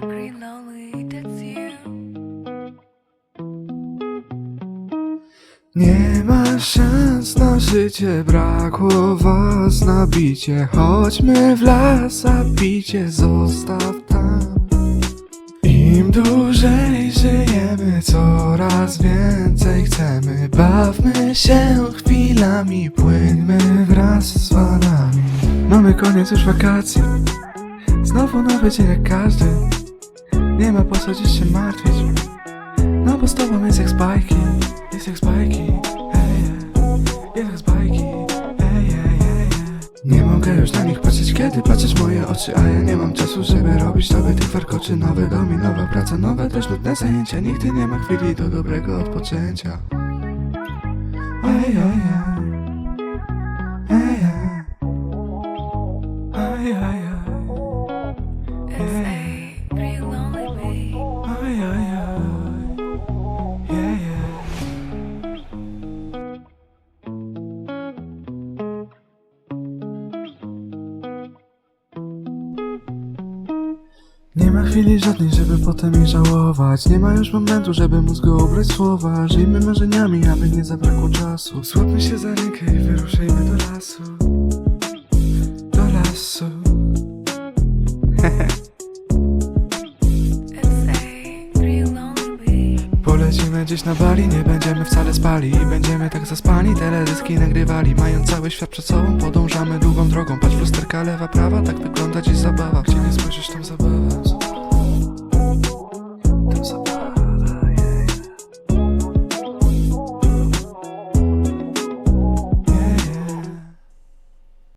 green lonely, that's you. Nie ma szans na życie, brakło was na bicie. Chodźmy w las, a picie zostaw tam. Im dłużej żyjemy, coraz więcej chcemy. Bawmy się chwilami, płyńmy wraz z falami Mamy koniec już wakacji Znowu nowy dzień jak każdy. Nie ma po co dziś się martwić. No bo z tobą jest jak spajki Jest jak hey, yeah. Jest jak yeah, yeah. Nie mogę już na nich patrzeć kiedy patrzysz moje oczy A ja nie mam czasu, żeby robić tobie tych warkoczy Nowy dom i nowa praca, nowe też nudne zajęcia. Nigdy nie ma chwili do dobrego odpoczęcia. Ej, ej, ej. Ej, ej. Ej, ej, Nie ma chwili żadnej, żeby potem jej żałować. Nie ma już momentu, żeby mózgu ubrać słowa. Żyjmy marzeniami, aby nie zabrakło czasu. Złapmy się za rękę i wyruszajmy do lasu. Do lasu. Polecimy gdzieś na Bali, nie będziemy wcale spali. I będziemy tak zaspani, teledyski nagrywali. Mając cały świat przed sobą, podążamy długą drogą. Patrz w lusterka, lewa, prawa, tak wygląda dziś zabawa. Gdzie nie spojrzysz, tam zabawa